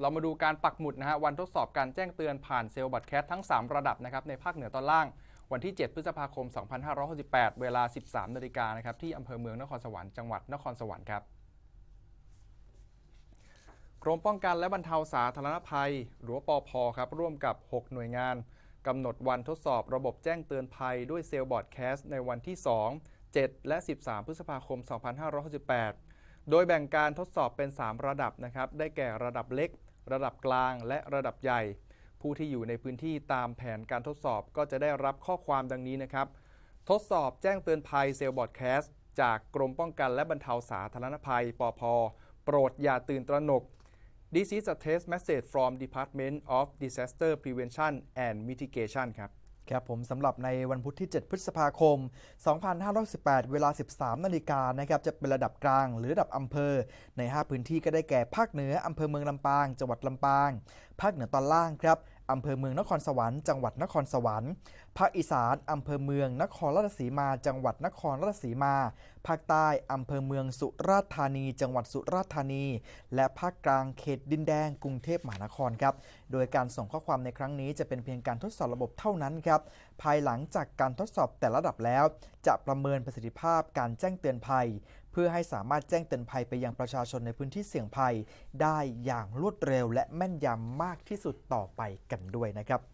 เรามาดูการปักหมุดนะฮะวันทดสอบการแจ้งเตือนผ่านเซลล์บัตแคสทั้ง 3 ระดับนะครับในภาคเหนือตอนล่าง วันที่ 7 พฤษภาคม 2568 เวลา 13นาฬิกานะครับที่อำเภอเมืองนครสวรรค์จังหวัดนครสวรรค์ครับกรมป้องกันและบรรเทาสาธารณภัย หรือปอพครับร่วมกับ 6 หน่วยงานกำหนดวันทดสอบระบบแจ้งเตือนภัยด้วยเซลล์บอร์ดแคสในวันที่ 2 7 และ 13 พฤษภาคม 2568 โดยแบ่งการทดสอบเป็น 3 ระดับนะครับ ได้แก่ระดับเล็ก ระดับกลาง และระดับใหญ่ ผู้ที่อยู่ในพื้นที่ตามแผนการทดสอบก็จะได้รับข้อความดังนี้นะครับ ทดสอบแจ้งเตือนภัยเซลล์บอร์ดแคสจากกรมป้องกันและบรรเทาสาธารณภัย ปพ โปรดอย่าตื่นตระหนก This is a test message from Department of Disaster Prevention and Mitigation ครับ ครับผมสำหรับในวันพุธที่ 7 พฤษภาคม 2518 เวลา 13 นาฬิกานะครับจะเป็นระดับกลางหรือระดับอำเภอ ใน 5 พื้นที่ก็ได้แก่ภาคเหนืออำเภอเมืองลำปาง จังหวัดลำปาง ภาคเหนือตอนล่างครับ อำเภอเมืองนครสวรรค์จังหวัดนครสวรรค์ ภาคอีสานอำเภอเมืองนครราชสีมา จังหวัดนครราชสีมา ภาคใต้อำเภอเมืองสุราษฎร์ธานี จังหวัดสุราษฎร์ธานี และภาคกลางเขตดินแดง กรุงเทพมหานครครับ โดยการส่งข้อความในครั้งนี้จะเป็นเพียงการทดสอบระบบเท่านั้นครับ ภายหลังจากการทดสอบแต่ละระดับแล้ว จะประเมินประสิทธิภาพการแจ้งเตือนภัย พื่อให้สามารถแจ้งเตือนภัยไปยังประชาชนในพื้นที่เสี่ยงภัย ได้อย่างรวดเร็วและแม่นยำมากที่สุดต่อไปกันด้วยนะครับ